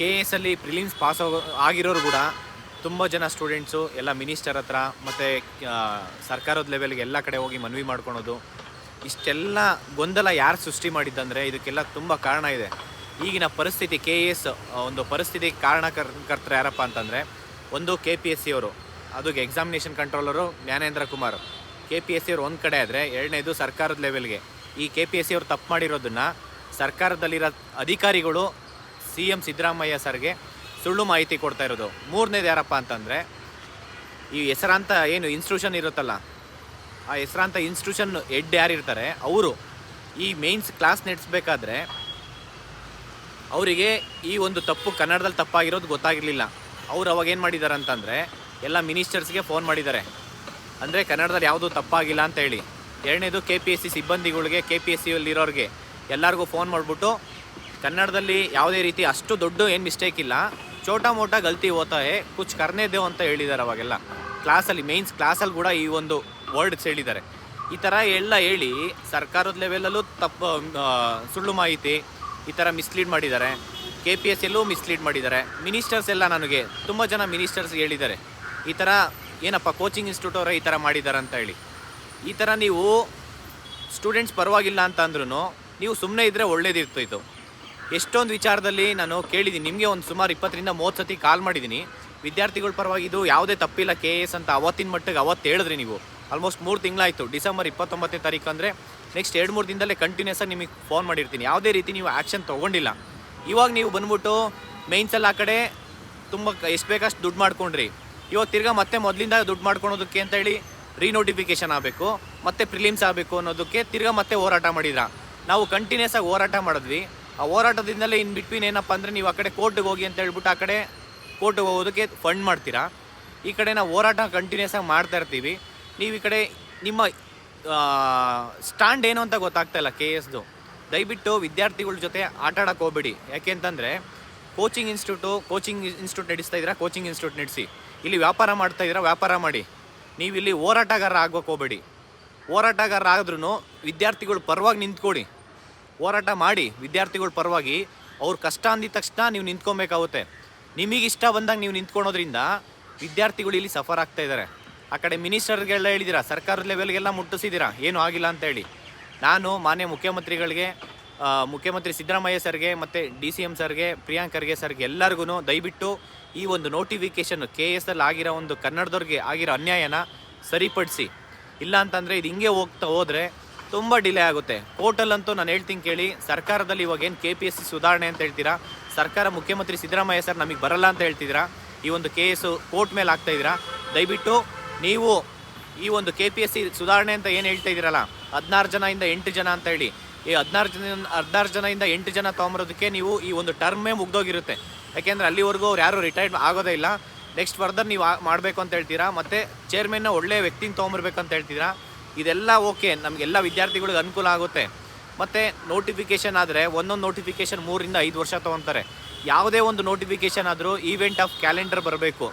K ಅಲ್ಲಿ prelims pass ಆಗೋ, ಆಗಿರೋರು ಕೂಡ ತುಂಬ ಜನ ಸ್ಟೂಡೆಂಟ್ಸು ಎಲ್ಲ ಮಿನಿಸ್ಟರ್ ಹತ್ರ ಮತ್ತು ಸರ್ಕಾರದ ಲೆವೆಲ್ಗೆ ಎಲ್ಲ ಕಡೆ ಹೋಗಿ ಮನವಿ ಮಾಡ್ಕೊಳೋದು. ಇಷ್ಟೆಲ್ಲ ಗೊಂದಲ ಯಾರು ಸೃಷ್ಟಿ ಮಾಡಿದ್ದಂದರೆ ಇದಕ್ಕೆಲ್ಲ ತುಂಬ ಕಾರಣ ಇದೆ. ಈಗಿನ ಪರಿಸ್ಥಿತಿ ಕೆ ಎಸ್ ಒಂದು ಪರಿಸ್ಥಿತಿ ಕಾರಣಕರ್ ಕರ್ತರು ಯಾರಪ್ಪ ಅಂತಂದರೆ ಒಂದು ಕೆ ಪಿ ಎಸ್ ಸಿ ಅವರು ಅದು examination controller Jnanendra Kumar. K P S C ಒಂದು ಕಡೆ ಆದರೆ ಎರಡನೇದು ಸರ್ಕಾರದ ಲೆವೆಲ್ಗೆ ಈ ಕೆ ಪಿ ಎಸ್ ಸಿ ತಪ್ಪು ಮಾಡಿರೋದನ್ನು ಸರ್ಕಾರದಲ್ಲಿರೋ ಅಧಿಕಾರಿಗಳು ಸಿ ಎಂ ಸಿದ್ದರಾಮಯ್ಯ ಸರ್ಗೆ ಸುಳ್ಳು ಮಾಹಿತಿ ಕೊಡ್ತಾ ಇರೋದು. ಮೂರನೇದು ಯಾರಪ್ಪ ಅಂತಂದರೆ, ಈ ಹೆಸರಾಂತ ಏನು ಇನ್ಸ್ಟಿಟ್ಯೂಷನ್ ಇರುತ್ತಲ್ಲ, ಆ ಹೆಸರಾಂತ ಇನ್ಸ್ಟಿಟ್ಯೂಷನ್ ಹೆಡ್ ಯಾರಿರ್ತಾರೆ, ಅವರು ಈ ಮೇನ್ಸ್ ಕ್ಲಾಸ್ ನಡೆಸಬೇಕಾದ್ರೆ ಅವರಿಗೆ ಈ ಒಂದು ತಪ್ಪು ಕನ್ನಡದಲ್ಲಿ ತಪ್ಪಾಗಿರೋದು ಗೊತ್ತಾಗಿರಲಿಲ್ಲ. ಅವ್ರು ಅವಾಗ ಏನು ಮಾಡಿದ್ದಾರೆ ಅಂತಂದರೆ, ಎಲ್ಲ ಮಿನಿಸ್ಟರ್ಸ್ಗೆ ಫೋನ್ ಮಾಡಿದ್ದಾರೆ. ಅಂದರೆ ಕನ್ನಡದಲ್ಲಿ ಯಾವುದೂ ತಪ್ಪಾಗಿಲ್ಲ ಅಂತ ಹೇಳಿ. ಎರಡನೇದು ಕೆ ಪಿ ಎಸ್ ಸಿ ಸಿಬ್ಬಂದಿಗಳಿಗೆ ಕೆ ಪಿ ಎಸ್ ಸಿಯಲ್ಲಿರೋರಿಗೆ ಎಲ್ಲರಿಗೂ ಫೋನ್ ಮಾಡಿಬಿಟ್ಟು ಕನ್ನಡದಲ್ಲಿ ಯಾವುದೇ ರೀತಿ ಅಷ್ಟು ದೊಡ್ಡ ಏನು ಮಿಸ್ಟೇಕ್ ಇಲ್ಲ. ಚೋಟಾ ಮೋಟಾ ಗಲ್ತಿ ಹೋತಾ ಹೇ ಕುಚ್ ಕರ್ನೇ ದೇವ್ ಅಂತ ಹೇಳಿದ್ದಾರೆ ಅವಾಗೆಲ್ಲ. ಕ್ಲಾಸಲ್ಲಿ ಮೇನ್ಸ್ ಕ್ಲಾಸಲ್ಲಿ ಕೂಡ ಈ ಒಂದು ವರ್ಡ್ಸ್ ಹೇಳಿದ್ದಾರೆ. ಈ ಥರ ಎಲ್ಲ ಹೇಳಿ ಸರ್ಕಾರದ ಲೆವೆಲಲ್ಲೂ ತಪ್ಪು ಸುಳ್ಳು ಮಾಹಿತಿ ಈ ಥರ ಮಿಸ್ಲೀಡ್ ಮಾಡಿದ್ದಾರೆ. ಕೆ ಪಿ ಎಸ್ ಎಲ್ಲೂ ಮಿಸ್ಲೀಡ್ ಮಾಡಿದ್ದಾರೆ. ಮಿನಿಸ್ಟರ್ಸ್ ಎಲ್ಲ ನನಗೆ ತುಂಬ ಜನ ಮಿನಿಸ್ಟರ್ಸ್ ಹೇಳಿದ್ದಾರೆ. ಈ ಥರ ಏನಪ್ಪ ಕೋಚಿಂಗ್ ಇನ್ಸ್ಟಿಟ್ಯೂಟ್ ಅವರೇ ಈ ಥರ ಮಾಡಿದ್ದಾರೆ ಅಂತ ಹೇಳಿ. ಈ ಥರ ನೀವು ಸ್ಟೂಡೆಂಟ್ಸ್ ಪರವಾಗಿಲ್ಲ ಅಂತ ಅಂದ್ರೂ ನೀವು ಸುಮ್ಮನೆ ಇದ್ದರೆ ಒಳ್ಳೇದಿರ್ತಿತ್ತು. ಎಷ್ಟೊಂದು ವಿಚಾರದಲ್ಲಿ ನಾನು ಕೇಳಿದ್ದೀನಿ. ನಿಮಗೆ ಒಂದು ಸುಮಾರು ಇಪ್ಪತ್ತರಿಂದ ಮೂವತ್ತು ಸತಿ ಕಾಲ್ ಮಾಡಿದ್ದೀನಿ. ವಿದ್ಯಾರ್ಥಿಗಳ ಪರವಾಗಿ ಇದು ಯಾವುದೇ ತಪ್ಪಿಲ್ಲ. ಕೆ ಎಸ್ ಅಂತ ಅವತ್ತಿನ ಮಟ್ಟಿಗೆ ಅವತ್ತು ಹೇಳಿದ್ರಿ ನೀವು. ಆಲ್ಮೋಸ್ಟ್ ಮೂರು ತಿಂಗಳಾಯಿತು. ಡಿಸೆಂಬರ್ ಇಪ್ಪತ್ತೊಂಬತ್ತನೇ ತಾರೀಕು ಅಂದರೆ ನೆಕ್ಸ್ಟ್ ಎರಡು, ಮೂರು ದಿನದಲ್ಲೇ ಕಂಟಿನ್ಯೂಸ್ ಆಗಿ ನಿಮಗೆ ಫೋನ್ ಮಾಡಿರ್ತೀನಿ. ಯಾವುದೇ ರೀತಿ ನೀವು ಆ್ಯಕ್ಷನ್ ತೊಗೊಂಡಿಲ್ಲ. ಇವಾಗ ನೀವು ಬಂದ್ಬಿಟ್ಟು ಮೇನ್ಸಲ್ಲಿ ಆ ಕಡೆ ತುಂಬ ಎಷ್ಟು ಬೇಕಷ್ಟು ದುಡ್ಡು ಮಾಡ್ಕೊಂಡ್ರಿ. ಇವಾಗ ತಿರ್ಗಾ ಮತ್ತೆ ಮೊದಲಿಂದ ದುಡ್ಡು ಮಾಡ್ಕೊಳೋದಕ್ಕೆ ಅಂತ ಹೇಳಿ ರೀನೋಟಿಫಿಕೇಶನ್ ಆಗಬೇಕು. ಮತ್ತೆ ಪ್ರಿಲಿಮ್ಸ್ ಆಗಬೇಕು ಅನ್ನೋದಕ್ಕೆ ತಿರ್ಗಾ ಮತ್ತೆ ಹೋರಾಟ ಮಾಡಿದ್ರ. ನಾವು ಕಂಟಿನ್ಯೂಸ್ ಆಗಿ ಹೋರಾಟ ಮಾಡಿದ್ವಿ. ಆ ಹೋರಾಟದಿಂದಲೇ ಇನ್ ಬಿಟ್ವೀನ್ ಏನಪ್ಪ ಅಂದರೆ ನೀವು ಆ ಕಡೆ ಕೋರ್ಟ್ಗೆ ಹೋಗಿ ಅಂತ ಹೇಳ್ಬಿಟ್ಟು ಆ ಕಡೆ ಕೋರ್ಟ್ಗೆ ಹೋಗೋದಕ್ಕೆ ಫಂಡ್ ಮಾಡ್ತೀರಾ? ಈ ಕಡೆ ನಾವು ಹೋರಾಟ ಕಂಟಿನ್ಯೂಸ್ ಆಗಿ ಮಾಡ್ತಾ ಇರ್ತೀವಿ. ನೀವು ಈ ಕಡೆ ನಿಮ್ಮ ಸ್ಟ್ಯಾಂಡ್ ಏನು ಅಂತ ಗೊತ್ತಾಗ್ತಾ ಇಲ್ಲ ಕೆ ಎಸ್ದು. ದಯವಿಟ್ಟು ವಿದ್ಯಾರ್ಥಿಗಳ ಜೊತೆ ಆಟ ಆಡೋಕ್ಕೆ ಹೋಗ್ಬೇಡಿ ಯಾಕೆಂತಂದರೆ ಕೋಚಿಂಗ್ ಇನ್ಸ್ಟಿಟ್ಯೂಟು ಕೋಚಿಂಗ್ ಇನ್ಸ್ಟಿಟ್ಯೂಟ್ ನಡೆಸ್ತಾ ಇದ್ದೀರಾ? ಕೋಚಿಂಗ್ ಇನ್ಸ್ಟಿಟ್ಯೂಟ್ ನಡೆಸಿ. ಇಲ್ಲಿ ವ್ಯಾಪಾರ ಮಾಡ್ತಾ ಇದ್ದೀರಾ? ವ್ಯಾಪಾರ ಮಾಡಿ. ನೀವು ಇಲ್ಲಿ ಹೋರಾಟಗಾರ ಆಗೋಕೆ ಹೋಗ್ಬೇಡಿ. ಹೋರಾಟಗಾರ ಆದ್ರೂ ವಿದ್ಯಾರ್ಥಿಗಳು ಪರವಾಗಿ ನಿಂತ್ಕೊಡಿ ಹೋರಾಟ ಮಾಡಿ ವಿದ್ಯಾರ್ಥಿಗಳ ಪರವಾಗಿ ಅವ್ರ ಕಷ್ಟ ಅಂದಿದ ತಕ್ಷಣ ನೀವು ನಿಂತ್ಕೊಬೇಕಾಗುತ್ತೆ. ನಿಮಗೆ ಇಷ್ಟ ಬಂದಾಗ ನೀವು ನಿಂತ್ಕೊಳೋದ್ರಿಂದ ವಿದ್ಯಾರ್ಥಿಗಳು ಇಲ್ಲಿ ಸಫರ್ ಆಗ್ತಾ ಇದ್ದಾರೆ ಆ ಕಡೆ ಮಿನಿಸ್ಟರ್ಗೆಲ್ಲ ಹೇಳಿದ್ದೀರಾ ಸರ್ಕಾರದ ಲೆವೆಲ್ಗೆಲ್ಲ ಮುಟ್ಟಿಸಿದ್ದೀರಾ ಏನೂ ಆಗಿಲ್ಲ ಅಂತ ಹೇಳಿ. ನಾನು ಮಾನ್ಯ ಮುಖ್ಯಮಂತ್ರಿಗಳಿಗೆ ಮುಖ್ಯಮಂತ್ರಿ ಸಿದ್ದರಾಮಯ್ಯ ಸರ್ಗೆ ಮತ್ತು ಡಿ ಸಿ ಎಂ ಸರ್ಗೆ, ಪ್ರಿಯಾಂಕ್ ಖರ್ಗೆ ಸರ್ಗೆ ಎಲ್ಲರಿಗೂ ದಯವಿಟ್ಟು ಈ ಒಂದು ನೋಟಿಫಿಕೇಷನ್ ಕೆ ಎಸ್ ಎಲ್ ಆಗಿರೋ ಒಂದು ಕನ್ನಡದವ್ರಿಗೆ ಆಗಿರೋ ಅನ್ಯಾಯನ ಸರಿಪಡಿಸಿ. ಇಲ್ಲ ಅಂತಂದರೆ ಇದು ಹಿಂಗೆ ಹೋಗ್ತಾ ಹೋದರೆ ತುಂಬ ಡಿಲೇ ಆಗುತ್ತೆ. ಕೋರ್ಟಲ್ಲಂತೂ ನಾನು ಹೇಳ್ತೀನಿ ಕೇಳಿ, ಸರ್ಕಾರದಲ್ಲಿ ಇವಾಗ ಏನು ಕೆ ಪಿ ಎಸ್ ಸಿ ಸುಧಾರಣೆ ಅಂತ ಹೇಳ್ತೀರಾ? ಸರ್ಕಾರ ಮುಖ್ಯಮಂತ್ರಿ ಸಿದ್ದರಾಮಯ್ಯ ಸರ್ ನಮಗೆ ಬರಲ್ಲ ಅಂತ ಹೇಳ್ತಿದ್ದೀರಾ? ಈ ಒಂದು ಕೆ ಎಸ್ ಕೋರ್ಟ್ ಮೇಲೆ ಆಗ್ತಾ ಇದ್ದೀರಾ? ದಯವಿಟ್ಟು ನೀವು ಈ ಒಂದು ಕೆ ಪಿ ಎಸ್ ಸಿ ಸುಧಾರಣೆ ಅಂತ ಏನು ಹೇಳ್ತಾ ಇದ್ದೀರಲ್ಲ, ಹದಿನಾರು ಜನದಿಂದ ಎಂಟು ಜನ ಅಂತ ಹೇಳಿ, ಈ ಹದಿನಾರು ಜನ, ಹದಿನಾರು ಜನದಿಂದ ಎಂಟು ಜನ ತೊಗೊಂಬರೋದಕ್ಕೆ ನೀವು ಈ ಒಂದು ಟರ್ಮೇ ಮುಗ್ದೋಗಿರುತ್ತೆ. ಯಾಕೆಂದರೆ ಅಲ್ಲಿವರೆಗೂ ಅವ್ರು ಯಾರೂ ರಿಟೈರ್ಡ್ ಆಗೋದೇ ಇಲ್ಲ. ನೆಕ್ಸ್ಟ್ ಫರ್ದರ್ ನೀವು ಮಾಡಬೇಕು ಅಂತ ಹೇಳ್ತೀರಾ? ಮತ್ತು ಚೇರ್ಮನ್ನ ಒಳ್ಳೆಯ ವ್ಯಕ್ತಿನ ತೊಗೊಂಬರ್ಬೇಕಂತ ಹೇಳ್ತೀರಾ? ಇದೆಲ್ಲ ಓಕೆ ನಮಗೆಲ್ಲ ವಿದ್ಯಾರ್ಥಿಗಳಿಗೆ ಅನುಕೂಲ ಆಗುತ್ತೆ. ಮತ್ತು ನೋಟಿಫಿಕೇಷನ್ ಆದರೆ ಒಂದೊಂದು ನೋಟಿಫಿಕೇಷನ್ ಮೂರಿಂದ ಐದು ವರ್ಷ ತೊಗೊತಾರೆ. ಯಾವುದೇ ಒಂದು ನೋಟಿಫಿಕೇಷನ್ ಆದರೂ ಈವೆಂಟ್ ಆಫ್ ಕ್ಯಾಲೆಂಡರ್ ಬರಬೇಕು.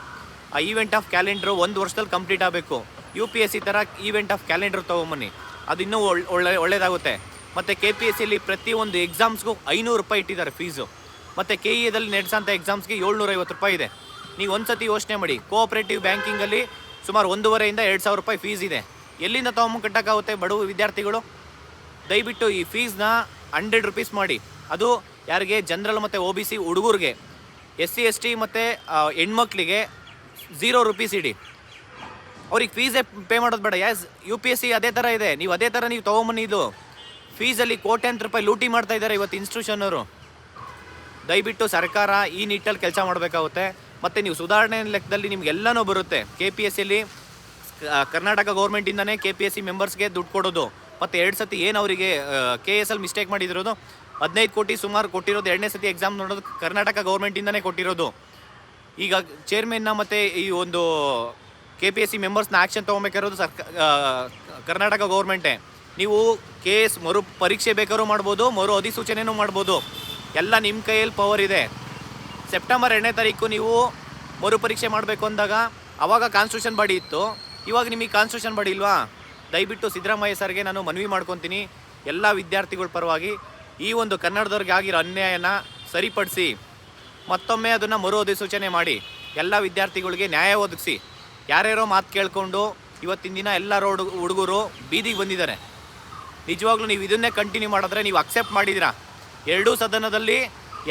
ಆ ಈವೆಂಟ್ ಆಫ್ ಕ್ಯಾಲೆಂಡ್ರು ಒಂದು ವರ್ಷದಲ್ಲಿ ಕಂಪ್ಲೀಟ್ ಆಗಬೇಕು. ಯು ಪಿ ಎಸ್ ಸಿ ಥರ ಈವೆಂಟ್ ಆಫ್ ಕ್ಯಾಲೆಂಡರ್ ತೊಗೊಂಬನ್ನಿ. ಅದು ಇನ್ನೂ ಒಳ್ಳೆ ಒಳ್ಳೆ ಒಳ್ಳೆಯದಾಗುತ್ತೆ ಮತ್ತು ಕೆ ಪಿ ಎಸ್ ಸಿಲಿ ಪ್ರತಿಯೊಂದು ಎಕ್ಸಾಮ್ಸ್ಗೂ ಐನೂರು ರೂಪಾಯಿ ಇಟ್ಟಿದ್ದಾರೆ ಫೀಸು ಮತ್ತು ಕೆ ಇ ಎದಲ್ಲಿ ನಡೆಸೋಂಥ ಎಕ್ಸಾಮ್ಸ್ಗೆ ಏಳ್ನೂರೈವತ್ತು ರೂಪಾಯಿ ಇದೆ. ನೀವು ಒಂದು ಸತಿ ಯೋಚನೆ ಮಾಡಿ. ಕೋಆಪ್ರೇಟಿವ್ ಬ್ಯಾಂಕಿಂಗಲ್ಲಿ ಸುಮಾರು ಒಂದೂವರೆಯಿಂದ ಎರಡು ಸಾವಿರ ರೂಪಾಯಿ ಫೀಸ್ ಇದೆ. ಎಲ್ಲಿಂದ ತೊಗೊಂಬ ಕಟ್ಟೋಕ್ಕಾಗುತ್ತೆ ಬಡವ ವಿದ್ಯಾರ್ಥಿಗಳು? ದಯವಿಟ್ಟು ಈ ಫೀಸ್ನ ಹಂಡ್ರೆಡ್ ರುಪೀಸ್ ಮಾಡಿ. ಅದು ಯಾರಿಗೆ? ಜನರಲ್ ಮತ್ತು ಒ ಬಿ ಸಿ ಹುಡುಗರಿಗೆ. ಎಸ್ ಸಿ ಎಸ್ ಟಿ ಮತ್ತು ಹೆಣ್ಮಕ್ಳಿಗೆ ಝೀರೋ ರುಪೀಸ್ ಇಡಿ. ಅವ್ರಿಗೆ ಫೀಸೇ ಪೇ ಮಾಡೋದು ಬೇಡ. As U P S C ಅದೇ ಥರ ಇದೆ. ನೀವು ಅದೇ ಥರ ನೀವು ತೊಗೊಂಬನ್ನಿ ಇದು. ಫೀಸಲ್ಲಿ ಕೋಟ್ಯಾಂತರ ರೂಪಾಯಿ ಲೂಟಿ ಮಾಡ್ತಾ ಇದ್ದಾರೆ ಇವತ್ತು ಇನ್ಸ್ಟಿಟ್ಯೂಷನ್ ಅವರು. ದಯವಿಟ್ಟು ಸರ್ಕಾರ ಈ ನಿಟ್ಟಲ್ಲಿ ಕೆಲಸ ಮಾಡಬೇಕಾಗುತ್ತೆ. ಮತ್ತು ನೀವು ಸುಧಾರಣೆ ಲೆಕ್ಕದಲ್ಲಿ ನಿಮ್ಗೆಲ್ಲನೂ ಬರುತ್ತೆ. ಕೆ ಪಿ ಎಸ್ ಸಿಲಿ ಕರ್ನಾಟಕ ಗೌರ್ಮೆಂಟಿಂದನೇ ಕೆ ಪಿ ಎಸ್ ಸಿ ಮೆಂಬರ್ಸ್ಗೆ ದುಡ್ಡು ಕೊಡೋದು. ಮತ್ತು ಎರಡು ಸತಿ ಏನು ಅವರಿಗೆ ಕೆ ಎಸ್ ಎಲ್ ಮಿಸ್ಟೇಕ್ ಮಾಡಿದಿರೋದು, ಹದಿನೈದು ಕೋಟಿ ಸುಮಾರು ಕೊಟ್ಟಿರೋದು ಎರಡನೇ ಸತಿ ಎಕ್ಸಾಮ್ ನೋಡೋದು ಕರ್ನಾಟಕ ಗೌರ್ಮೆಂಟಿಂದನೇ ಕೊಟ್ಟಿರೋದು. ಈಗ ಚೇರ್ಮೆನ್ನ ಮತ್ತು ಈ ಒಂದು ಕೆ ಪಿ ಎಸ್ ಸಿ ಮೆಂಬರ್ಸ್ನ ಆ್ಯಕ್ಷನ್ ತೊಗೊಬೇಕಿರೋದು ಸರ್ಕ ಕರ್ನಾಟಕ ಗೌರ್ಮೆಂಟೇ ನೀವು ಕೆ ಎಸ್ ಮರು ಪರೀಕ್ಷೆ ಬೇಕಾದ್ರೂ ಮಾಡ್ಬೋದು, ಮರು ಅಧಿಸೂಚನೆಯೂ ಮಾಡ್ಬೋದು. ಎಲ್ಲ ನಿಮ್ಮ ಕೈಯಲ್ಲಿ ಪವರ್ ಇದೆ. ಸೆಪ್ಟೆಂಬರ್ ಎರಡನೇ ತಾರೀಕು ನೀವು ಮರು ಪರೀಕ್ಷೆ ಮಾಡಬೇಕು ಅಂದಾಗ, ಅವಾಗ ಕಾನ್ಸ್ಟಿಟ್ಯೂಷನ್ ಬಾಡಿ ಇತ್ತು. ಇವಾಗ ನಿಮಗೆ ಕಾನ್ಸ್ಟಿಟ್ಯೂಷನ್ ಬಾಡಿ ಇಲ್ವಾ? ದಯವಿಟ್ಟು ಸಿದ್ದರಾಮಯ್ಯ ಸರ್ಗೆ ನಾನು ಮನವಿ ಮಾಡ್ಕೊತೀನಿ. ಎಲ್ಲ ವಿದ್ಯಾರ್ಥಿಗಳ ಪರವಾಗಿ ಈ ಒಂದು ಕನ್ನಡದವ್ರಿಗೆ ಆಗಿರೋ ಅನ್ಯಾಯನ ಸರಿಪಡಿಸಿ, ಮತ್ತೊಮ್ಮೆ ಅದನ್ನು ಮರು ಅಧಿಸೂಚನೆ ಮಾಡಿ, ಎಲ್ಲ ವಿದ್ಯಾರ್ಥಿಗಳಿಗೆ ನ್ಯಾಯ ಒದಗಿಸಿ. ಯಾರ್ಯಾರೋ ಮಾತು ಕೇಳಿಕೊಂಡು ಇವತ್ತಿನ ದಿನ ಎಲ್ಲ ರೋಡ್ ಹುಡುಗರು ಬೀದಿಗೆ ಬಂದಿದ್ದಾರೆ. ನಿಜವಾಗ್ಲೂ ನೀವು ಇದನ್ನೇ ಕಂಟಿನ್ಯೂ ಮಾಡಿದ್ರೆ ನೀವು ಅಕ್ಸೆಪ್ಟ್ ಮಾಡಿದ್ದೀರಾ? ಎರಡೂ ಸದನದಲ್ಲಿ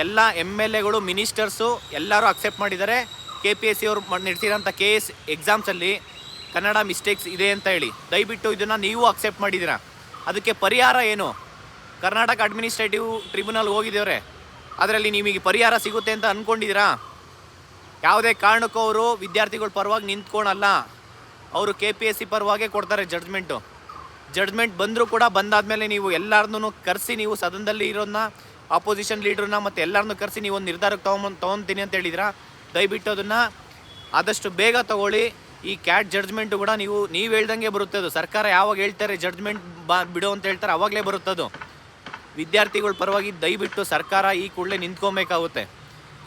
ಎಲ್ಲ ಎಂ ಎಲ್ ಎಗಳು ಮಿನಿಸ್ಟರ್ಸು ಎಲ್ಲರೂ ಅಕ್ಸೆಪ್ಟ್ ಮಾಡಿದ್ದಾರೆ. ಕೆ ಪಿ ಎಸ್ ಸಿ ಅವರು ನಡೆಸಿರೋಂಥ ಕೆ ಎಸ್ ಎಕ್ಸಾಮ್ಸಲ್ಲಿ ಕನ್ನಡ ಮಿಸ್ಟೇಕ್ಸ್ ಇದೆ ಅಂತ ಹೇಳಿ, ದಯವಿಟ್ಟು ಇದನ್ನು ನೀವು ಅಕ್ಸೆಪ್ಟ್ ಮಾಡಿದ್ದೀರಾ? ಅದಕ್ಕೆ ಪರಿಹಾರ ಏನು? ಕರ್ನಾಟಕ ಅಡ್ಮಿನಿಸ್ಟ್ರೇಟಿವ್ ಟ್ರಿಬ್ಯುನಲ್ ಹೋಗಿದ್ದೇವ್ರೆ, ಅದರಲ್ಲಿ ನಿಮಗೆ ಪರಿಹಾರ ಸಿಗುತ್ತೆ ಅಂತ ಅಂದ್ಕೊಂಡಿದ್ದೀರಾ ಯಾವುದೇ ಕಾರಣಕ್ಕೂ ಅವರು ವಿದ್ಯಾರ್ಥಿಗಳ ಪರವಾಗಿ ನಿಂತ್ಕೊಳಲ್ಲ. ಅವರು ಕೆ ಪಿ ಎಸ್ ಸಿ ಪರವಾಗೇ ಕೊಡ್ತಾರೆ ಜಡ್ಜ್ಮೆಂಟು ಜಡ್ಜ್ಮೆಂಟ್ ಬಂದರೂ ಕೂಡ ಬಂದಾದಮೇಲೆ ನೀವು ಎಲ್ಲರನ್ನೂ ಕರೆಸಿ ನೀವು ಸದನದಲ್ಲಿ ಇರೋದನ್ನ ಆಪೋಸಿಷನ್ ಲೀಡ್ರನ್ನ ಮತ್ತು ಎಲ್ಲರನ್ನೂ ಕರೆಸಿ ನೀವು ಒಂದು ನಿರ್ಧಾರಕ್ಕೆ ತೊಗೊಂಬಂದು ತೊಗೊತೀನಿ ಅಂತ ಹೇಳಿದಿರಾ ದಯವಿಟ್ಟು ಅದನ್ನು ಆದಷ್ಟು ಬೇಗ ತಗೊಳ್ಳಿ. ಈ ಕ್ಯಾಟ್ ಜಡ್ಜ್ಮೆಂಟು ಕೂಡ ನೀವು ನೀವು ಹೇಳ್ದಂಗೆ ಬರುತ್ತೆ ಅದು. ಸರ್ಕಾರ ಯಾವಾಗ ಹೇಳ್ತಾರೆ ಜಡ್ಜ್ಮೆಂಟ್ ಬಾ, ಬಿಡು ಅಂತ ಹೇಳ್ತಾರೆ, ಅವಾಗಲೇ ಬರುತ್ತದು ವಿದ್ಯಾರ್ಥಿಗಳ ಪರವಾಗಿ ದಯವಿಟ್ಟು ಸರ್ಕಾರ ಈ ಕೂಡಲೇ ನಿಂತ್ಕೊಬೇಕಾಗುತ್ತೆ.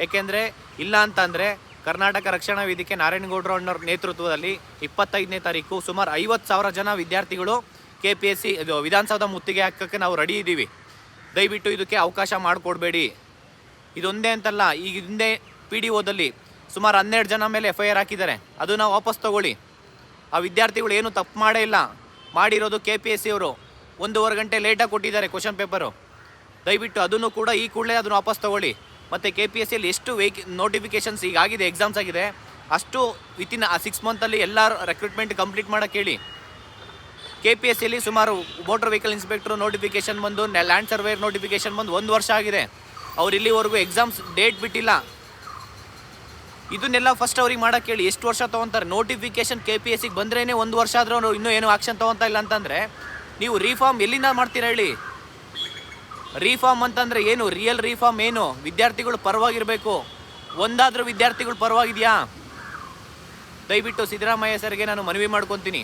ಏಕೆಂದರೆ, ಇಲ್ಲ ಅಂತಂದರೆ, ಕರ್ನಾಟಕ ರಕ್ಷಣಾ ವೇದಿಕೆ ನಾರಾಯಣಗೌಡರು ಅಣ್ಣವ್ರ ನೇತೃತ್ವದಲ್ಲಿ ಇಪ್ಪತ್ತೈದನೇ ತಾರೀಕು ಸುಮಾರು ಐವತ್ತು ಸಾವಿರ ಜನ ವಿದ್ಯಾರ್ಥಿಗಳು ಕೆ ಪಿ ಎಸ್ ಸಿ ಇದು ವಿಧಾನಸೌಧ ಮುತ್ತಿಗೆ ಹಾಕೋಕ್ಕೆ ನಾವು ರೆಡಿ ಇದ್ದೀವಿ. ದಯವಿಟ್ಟು ಇದಕ್ಕೆ ಅವಕಾಶ ಮಾಡಿಕೊಡ್ಬೇಡಿ. ಇದೊಂದೇ ಅಂತಲ್ಲ, ಈಗ ಹಿಂದೆ ಪಿ ಡಿ ಒದಲ್ಲಿ ಸುಮಾರು ಹನ್ನೆರಡು ಜನ ಮೇಲೆ ಎಫ್ ಐ ಆರ್ ಹಾಕಿದ್ದಾರೆ ಅದನ್ನು ವಾಪಸ್ ತಗೊಳ್ಳಿ. ಆ ವಿದ್ಯಾರ್ಥಿಗಳು ಏನು ತಪ್ಪು ಮಾಡೇ ಇಲ್ಲ. ಮಾಡಿರೋದು ಕೆ ಪಿ ಎಸ್ ಸಿ ಅವರು. ಒಂದೂವರೆ ಗಂಟೆ ಲೇಟಾಗಿ ಕೊಟ್ಟಿದ್ದಾರೆ ಕ್ವಶನ್ ಪೇಪರು ದಯವಿಟ್ಟು ಅದನ್ನು ಕೂಡ ಈ ಕೂಡಲೇ ಅದನ್ನು ವಾಪಸ್ ತಗೊಳ್ಳಿ. ಮತ್ತು ಕೆ ಪಿ ಎಸ್ ಸಿಯಲ್ಲಿ ಎಷ್ಟು ವೇಕ್ ನೋಟಿಫಿಕೇಷನ್ಸ್ ಈಗ ಆಗಿದೆ ಎಕ್ಸಾಮ್ಸ್ ಆಗಿದೆ. ಅಷ್ಟು ವಿತಿನ್ ಆ ಸಿಕ್ಸ್ ಮಂತಲ್ಲಿ ಎಲ್ಲ ರೆಕ್ರೂಟ್ಮೆಂಟ್ ಕಂಪ್ಲೀಟ್ ಮಾಡೋಕ್ಕೆ ಹೇಳಿ. ಕೆ ಪಿ ಎಸ್ ಸಿಯಲ್ಲಿ ಸುಮಾರು ಮೋಟರ್ ವೆಹಿಕಲ್ ಇನ್ಸ್ಪೆಕ್ಟ್ರು ನೋಟಿಫಿಕೇಷನ್ ಬಂದು ಲ್ಯಾಂಡ್ ಸರ್ವೇರ್ ನೋಟಿಫಿಕೇಷನ್ ಬಂದು ಒಂದು ವರ್ಷ ಆಗಿದೆ. ಅವ್ರು ಇಲ್ಲಿವರೆಗೂ ಎಕ್ಸಾಮ್ಸ್ ಡೇಟ್ ಬಿಟ್ಟಿಲ್ಲ. ಇದನ್ನೆಲ್ಲ ಫಸ್ಟ್ ಅವ್ರಿಗೆ ಮಾಡಕ್ಕೆ ಹೇಳಿ, ಎಷ್ಟು ವರ್ಷ ತೊಗೊತಾರೆ? ನೋಟಿಫಿಕೇಶನ್ ಕೆ ಪಿ ಎಸ್ ಸಿಗೆ ಬಂದ್ರೇ ಒಂದು ವರ್ಷ ಆದರೂ ಅವರು ಇನ್ನೂ ಏನು ಆಕ್ಷನ್ ತೊಗೊತಾ ಇಲ್ಲ ಅಂತಂದರೆ, ನೀವು ರೀಫಾರ್ಮ್ ಎಲ್ಲಿಂದ ಮಾಡ್ತೀರ ಹೇಳಿ? ರೀಫಾರ್ಮ್ ಅಂತಂದರೆ ಏನು? ರಿಯಲ್ ರೀಫಾರ್ಮ್ ಏನು? ವಿದ್ಯಾರ್ಥಿಗಳು ಪರವಾಗಿರಬೇಕು. ಒಂದಾದರೂ ವಿದ್ಯಾರ್ಥಿಗಳು ಪರವಾಗಿದೆಯಾ? ದಯವಿಟ್ಟು ಸಿದ್ದರಾಮಯ್ಯ ಸರ್ಗೆ ನಾನು ಮನವಿ ಮಾಡ್ಕೊತೀನಿ.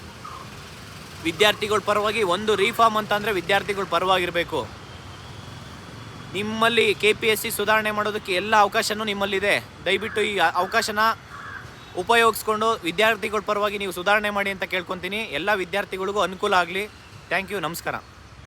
ವಿದ್ಯಾರ್ಥಿಗಳು ಪರವಾಗಿ ಒಂದು ರೀಫಾರ್ಮ್ ಅಂತಂದರೆ ವಿದ್ಯಾರ್ಥಿಗಳು ಪರವಾಗಿರಬೇಕು. ನಿಮ್ಮಲ್ಲಿ ಕೆ ಪಿ ಎಸ್ ಸಿ ಸುಧಾರಣೆ ಮಾಡೋದಕ್ಕೆ ಎಲ್ಲ ಅವಕಾಶನೂ ನಿಮ್ಮಲ್ಲಿದೆ. ದಯವಿಟ್ಟು ಈ ಅವಕಾಶನ ಉಪಯೋಗಿಸ್ಕೊಂಡು ವಿದ್ಯಾರ್ಥಿಗಳ ಪರವಾಗಿ ನೀವು ಸುಧಾರಣೆ ಮಾಡಿ ಅಂತ ಕೇಳ್ಕೊತೀನಿ. ಎಲ್ಲ ವಿದ್ಯಾರ್ಥಿಗಳಿಗೂ ಅನುಕೂಲ ಆಗಲಿ. ಥ್ಯಾಂಕ್ ಯು ನಮಸ್ಕಾರ.